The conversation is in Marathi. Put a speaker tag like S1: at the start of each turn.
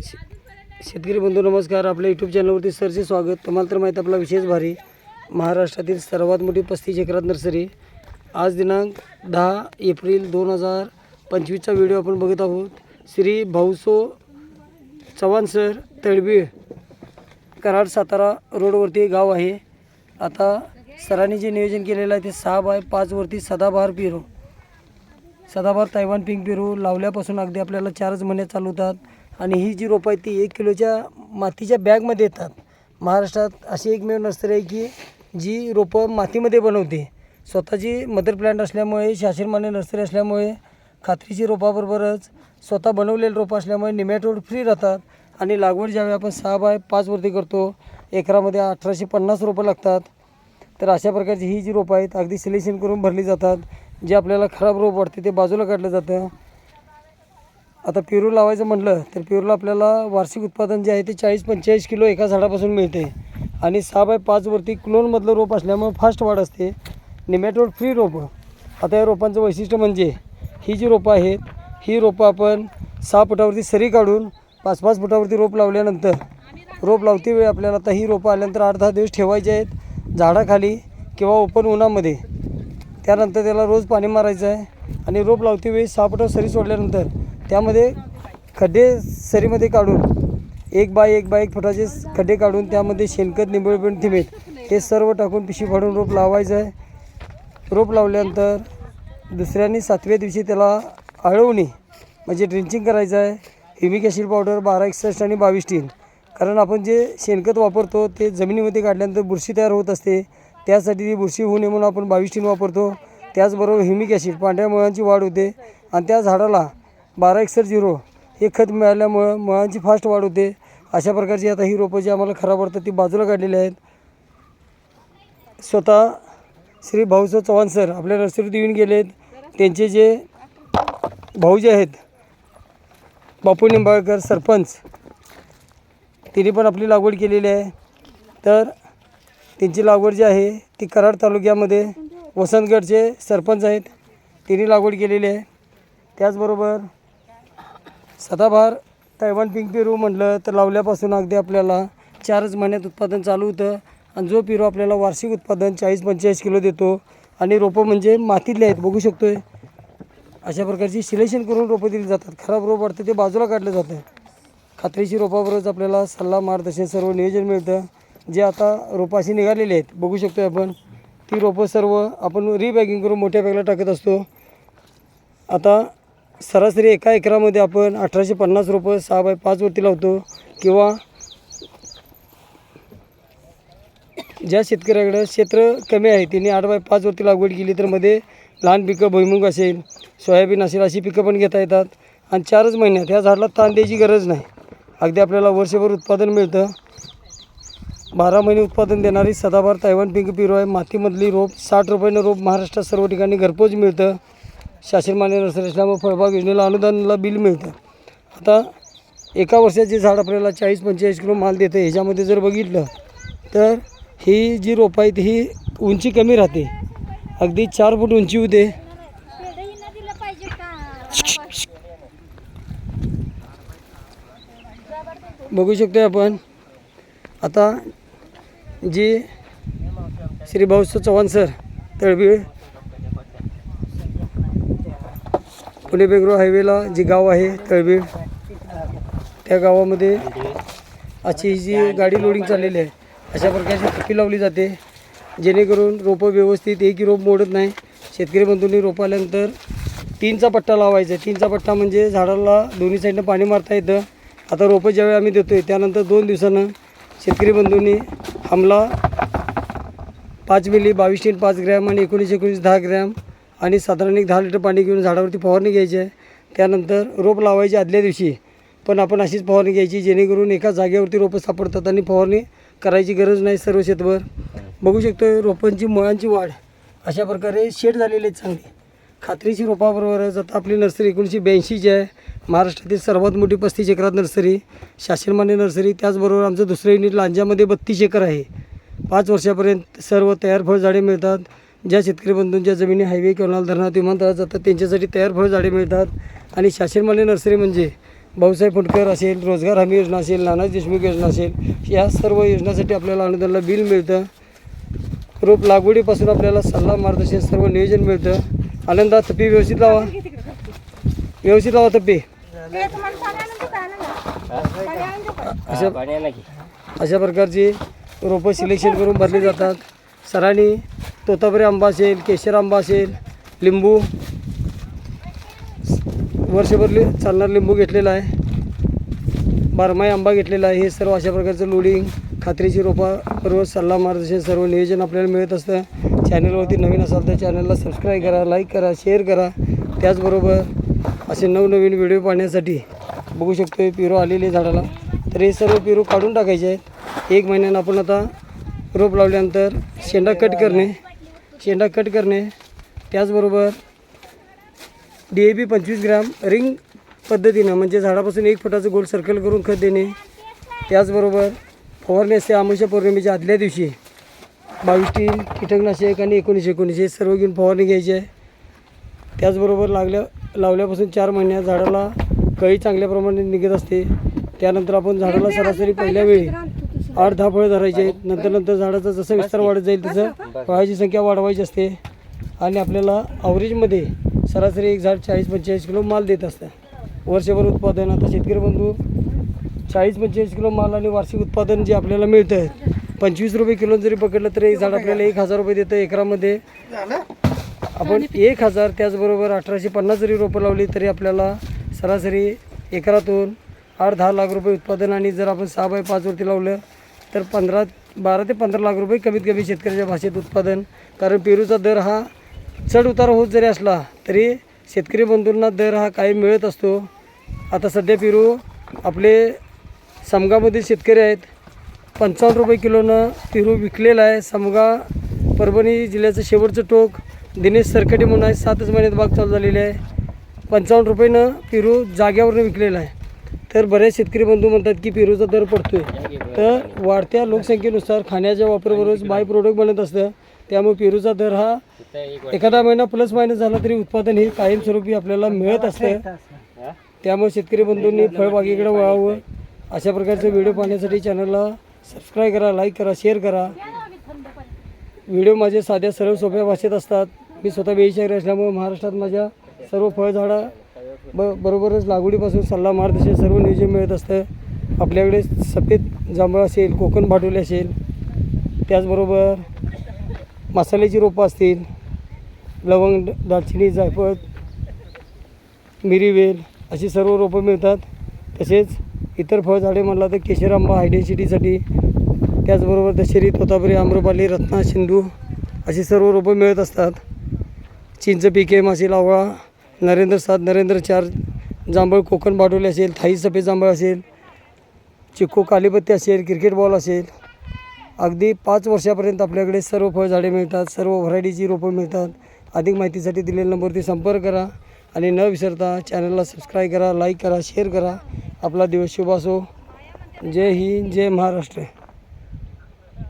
S1: शेतकरी बंधू नमस्कार. आपल्या यूट्यूब चॅनलवरती सरचे स्वागत. तुम्हाला तर माहीत आपला विशेष भारी. महाराष्ट्रातील सर्वात मोठी पस्तीस एकरात नर्सरी. आज दिनांक दहा एप्रिल दोन हजार पंचवीसचा व्हिडिओ आपण बघत आहोत. श्री भाऊसो चव्हाण सर तळबीळ कराड सातारा रोडवरती गाव आहे. आता सरांनी जे नियोजन केलेलं आहे ते सहा बाय पाचवरती सदाबहार पिरो. सदाबहार तैवान पिंक पेरू लावल्यापासून अगदी आपल्याला चारच महिने चालवतात आणि ही जी रोपं आहेत ती एक किलोच्या मातीच्या बॅगमध्ये येतात. महाराष्ट्रात अशी एकमेव नर्सरी आहे की जी रोपं मातीमध्ये बनवते. स्वतःची मदर प्लॅन्ट असल्यामुळे शासनमान्य नर्सरी असल्यामुळे खात्रीची रोपाबरोबरच स्वतः बनवलेली रोपं असल्यामुळे निमॅटोड फ्री राहतात. आणि लागवड ज्यावेळी आपण सहा बाय पाचवरती करतो एकरामध्ये अठराशे पन्नास रोपं लागतात. तर अशा प्रकारची ही जी रोपं आहेत अगदी सिलेक्शन करून भरली जातात. जे आपल्याला खराब रोप वाटते ते बाजूला काढलं जातं. आता पेरू लावायचं म्हटलं तर पेरूला आपल्याला वार्षिक उत्पादन जे आहे ते चाळीस पंचेचाळीस किलो एका झाडापासून मिळते. आणि सहा बाय पाचवरती क्लोनमधलं रोप असल्यामुळे फास्ट वाढ असते. निमॅटोड फ्री रोपं. आता या रोपांचं वैशिष्ट्य म्हणजे ही जी रोपं आहेत ही रोपं आपण सहा फुटावरती सरी काढून पाच पाच फुटावरती रोप लावल्यानंतर रोप लावते वेळी आपल्याला आता ही रोपं आल्यानंतर आठ दहा दिवस ठेवायचे आहेत झाडाखाली किंवा ओपन उन्हामध्ये. त्यानंतर त्याला रोज पाणी मारायचं आहे आणि रोप लावते वेळी सहा फुटावर सरी सोडल्यानंतर त्यामध्ये खड्डे सरीमध्ये काढून एक बाय एक बाय एक फुटाचे खड्डे काढून त्यामध्ये शेणखत निंबळपिंड थिमेट हे सर्व टाकून पिशी फाडून रोप लावायचं आहे. रोप लावल्यानंतर दुसऱ्यांनी सातव्या दिवशी त्याला आळवणे म्हणजे ड्रिंचिंग करायचं आहे. ह्युमिक ॲसिड पावडर बारा एकसष्ट आणि बावीस टीन. कारण आपण जे शेणखत वापरतो ते जमिनीमध्ये काढल्यानंतर बुरशी तयार होत असते. त्यासाठी ती बुरशी होऊ नये म्हणून आपण बावीस टीन वापरतो. त्याचबरोबर ह्युमिक ॲसिड पांढऱ्या मुळांची वाढ होते. आणि त्या झाडाला बारा एक्सर झिरो. हे खत मिळाल्यामुळं मुळांची फास्ट वाढ होते. अशा प्रकारची आता ही रोपं जी आम्हाला खराब वाटतात ती बाजूला काढलेली आहेत. स्वतः श्री भाऊसाहेब चव्हाण सर आपल्या नर्सरीत येऊन गेलेत. त्यांचे जे भाऊ जे आहेत बापू निंबाळकर सरपंच तिने पण आपली लागवड केलेली आहे. तर त्यांची लागवड जी आहे ती कराड तालुक्यामध्ये वसंतगडचे सरपंच आहेत तिने लागवड केलेली आहे. त्याचबरोबर सदाबहार तैवान पिंक पेरू म्हटलं तर लावल्यापासून अगदी आपल्याला चारच महिन्यात उत्पादन चालू होतं. आणि जो पेरू आपल्याला वार्षिक उत्पादन चाळीस पंचेचाळीस किलो देतो आणि रोपं म्हणजे मातीतले आहेत बघू शकतोय. अशा प्रकारची सिलेक्शन करून रोपं दिली जातात. खराब रोप वाटतं ते बाजूला काढलं जातं. खात्रीशी रोपाबरोबरच आपल्याला सल्ला मार्गदर्शन सर्व नियोजन मिळतं. जे आता रोपाशी निघालेले आहेत बघू शकतो आपण. ती रोपं सर्व आपण रिबॅगिंग करून मोठ्या बॅगला टाकत असतो. आता सरासरी एका एकरामध्ये आपण अठराशे पन्नास रुपये सहा बाय पाचवरती लावतो किंवा ज्या शेतकऱ्याकडं क्षेत्र कमी आहे त्यांनी आठ बाय पाचवरती लागवड केली तर मध्ये लहान पिकं भुईमुग असेल सोयाबीन असेल अशी पिकं पण घेता येतात. आणि चारच महिन्यात या झाडाला ताण द्यायची गरज नाही. अगदी आपल्याला वर्षभर उत्पादन मिळतं. बारा महिने उत्पादन देणारी सदाबार तैवान पिंक पिरो आहे मातीमधली रोप साठ रुपयानं रोप महाराष्ट्रात सर्व ठिकाणी घरपोच मिळतं. शासनमान्य नर्सरी असल्यामुळे फळबाग योजनेला अनुदानाला बिल मिळतं. आता एका वर्षाचे झाड आपल्याला चाळीस पंचेचाळीस किलो माल देतं. ह्याच्यामध्ये जर बघितलं तर ही जी रोपं आहेत ही उंची कमी राहते. अगदी चार फूट उंची होते. बघू शकतो आपण. आता जी श्री भाऊसाहेब चव्हाण सर तळबीळ पुणे बेंगलोर हायवेला जे गाव आहे तळबीळ त्या गावामध्ये अशी ही जी गाडी लोडिंग चाललेली आहे अशा प्रकारची पट्टी लावली जाते जेणेकरून रोपं व्यवस्थित एकही रोप मोडत नाही. शेतकरी बंधूंनी रोप आल्यानंतर तीनचा पट्टा लावायचा. तीनचा पट्टा म्हणजे झाडाला दोन्ही साईडनं पाणी मारता येतं. आता रोपं ज्यावेळी आम्ही देतो आहे त्यानंतर दोन दिवसानं शेतकरी बंधूंनी हमला पाच मिली बावीस टीन पाच ग्रॅम आणि एकोणीस एकोणीस दहा ग्रॅम आणि साधारण एक दहा लिटर पाणी घेऊन झाडावरती फवारणी घ्यायची आहे. त्यानंतर रोप लावायची आदल्या दिवशी. पण आपण अशीच फवारणी घ्यायची जेणेकरून एका जागेवरती रोपं सापडतात आणि फवारणी करायची गरज नाही सर्व शेतभर. बघू शकतो रोपांची मुळांची वाढ अशा प्रकारे शेड झालेली आहेत चांगली. खात्रीची रोपाबरोबरच आता आपली नर्सरी एकोणीसशे ब्याऐंशीची आहे. महाराष्ट्रातील सर्वात मोठी पस्तीस एकरात नर्सरी शासनमान्य नर्सरी त्याचबरोबर आमचं दुसरं युनिट लांजामध्ये बत्तीस एकर आहे. पाच वर्षापर्यंत सर्व तयार फळझाडे मिळतात. ज्या शेतकरी बंधूंच्या जमिनी हायवे किंवा धरणात विमानतळात जातात त्यांच्यासाठी तयार फळझाडे मिळतात. आणि शासनमान्य नर्सरी म्हणजे भाऊसाहेब फुंडकर असेल रोजगार हमी योजना असेल नानाजी देशमुख योजना असेल या सर्व योजनासाठी आपल्याला अनुदानाला बिल मिळतं. रोप लागवडीपासून आपल्याला सल्ला मार्गदर्शन सर्व नियोजन मिळतं. आनंदा तप्पी व्यवस्थित लावा. व्यवस्थित लावा तप्पी
S2: का?
S1: अशा अशा प्रकारची रोपं सिलेक्शन करून भरली जातात. सरांनी तोतापुरी आंबा असेल केशर आंबा असेल लिंबू. वर्षभर लि चालणार लिंबू घेतलेला आहे. बारमाही आंबा घेतलेला आहे. हे सर्व अशा प्रकारचं लोडिंग खात्रीची रोपा रोज सल्ला मार्गदर्शन सर्व नियोजन आपल्याला मिळत असतं. चॅनलवरती नवीन असाल तर चॅनलला सबस्क्राईब करा लाईक करा शेअर करा. त्याचबरोबर असे नवनवीन व्हिडिओ पाहण्यासाठी बघू शकतो पिरो आलेले झाडाला. तर हे सर्व पिरो काढून टाकायचे आहेत. एक महिन्यानं आपण आता रोप लावल्यानंतर शेंडा कट करणे. शेंडा कट करणे त्याचबरोबर डी ए पी पंचवीस ग्रॅम रिंग पद्धतीनं म्हणजे झाडापासून एक फुटाचं गोल सर्कल करून खत देणे त्याचबरोबर फवारणी असते आमुषा पौर्णिमेच्या आदल्या दिवशी बावीस तीन कीटकनाशक आणि एकोणीसशे एकोणीस हे सर्व घेऊन फवारणी घ्यायची आहे. त्याचबरोबर लागल्या लावल्यापासून चार महिन्यात झाडाला कळी चांगल्या प्रमाणे निघत असते. त्यानंतर आपण झाडाला सरासरी पहिल्या वेळी आठ दहा फळं धरायचे आहेत. नंतर नंतर झाडाचा जसा विस्तार वाढत जाईल तसं फळाची संख्या वाढवायची असते. आणि आपल्याला ॲव्हरेजमध्ये सरासरी एक झाड चाळीस पंचेचाळीस किलो माल देत असतं वर्षभर उत्पादन आता शेतकरी बंधू चाळीस पंचेचाळीस किलो माल आणि वार्षिक उत्पादन जे आपल्याला मिळतं पंचवीस रुपये किलो जरी पकडलं तरी एक झाड आपल्याला एक हजार रुपये देतं एकरामध्ये. आपण एक हजार त्याचबरोबर अठराशे पन्नास जरी रोपं लावली तरी आपल्याला सरासरी एकरातून आठ दहा लाख रुपये उत्पादन आणि जर आपण सहा बाय पाचवरती लावलं तर पंधरा बारा ते पंधरा लाख रुपये कमीत कमी शेतकऱ्याच्या भाषेत उत्पादन. कारण पेरूचा दर हा चढ उतार होत जरी असला तरी शेतकरी बंधूंना दर हा कायम मिळत असतो. आता सध्या पेरू आपले समगामधील शेतकरी आहेत. पंचावन्न रुपये किलोनं पेरू विकलेला आहे. समगा परभणी जिल्ह्याचं शेवटचं टोक. दिनेश सरकटे म्हणून आहे. सातच महिन्यात बाग चालू झालेली आहे. पंचावन्न रुपयेनं पेरू जाग्यावरनं विकलेला आहे. तर बरेच शेतकरी बंधू म्हणतात की पेरूचा दर पडतोय. तर वाढत्या लोकसंख्येनुसार खाण्याच्या वापराबरोबर बाय प्रोडक्ट बनत असतं. त्यामुळे पेरूचा दर हा एखादा महिना प्लस मायनस झाला तरी उत्पादन हे कायमस्वरूपी आपल्याला मिळत असतं. त्यामुळे शेतकरी बंधूंनी फळबागेकडे वळावं. अशा प्रकारचे व्हिडिओ पाहण्यासाठी चॅनलला सबस्क्राईब करा लाईक करा शेअर करा. व्हिडिओ माझे साध्या सरळ सोप्या भाषेत असतात. मी स्वतः बेशाहीर असल्यामुळे महाराष्ट्रात माझ्या सर्व फळझाडं ब बरोबरच लागवडीपासून सल्ला मार्गदर्शन सर्व नियोजन मिळत असतं. आपल्याकडे सफेद जांभळ असेल कोकण भाटोली असेल त्याचबरोबर मसाल्याची रोपं असतील लवंग दालचिनी जायफळ मिरीवेल अशी सर्व रोपं मिळतात. तसेच इतर फळझाडे म्हणला तर केशर आंबा हायडेन्सिटीसाठी त्याचबरोबर दशेरी तोतापुरी आम्रपाली रत्ना सिंधू अशी सर्व रोपं मिळत असतात. चिंच पिके मासी लावळा नरेंद्र सात नरेंद्र चार जांभळ कोकण बाटोले असेल थाई सफेद जांभळ असेल चिक्कू कालीपत्ती असेल क्रिकेट बॉल असेल अगदी पाच वर्षापर्यंत आपल्याकडे सर्व फळझाडे मिळतात सर्व व्हरायटीची रोपं मिळतात. अधिक माहितीसाठी दिलेल्या नंबरवरती संपर्क करा आणि न विसरता चॅनलला सबस्क्राईब करा लाईक करा शेअर करा. आपला दिवस शुभ असो. जय हिंद जय महाराष्ट्र.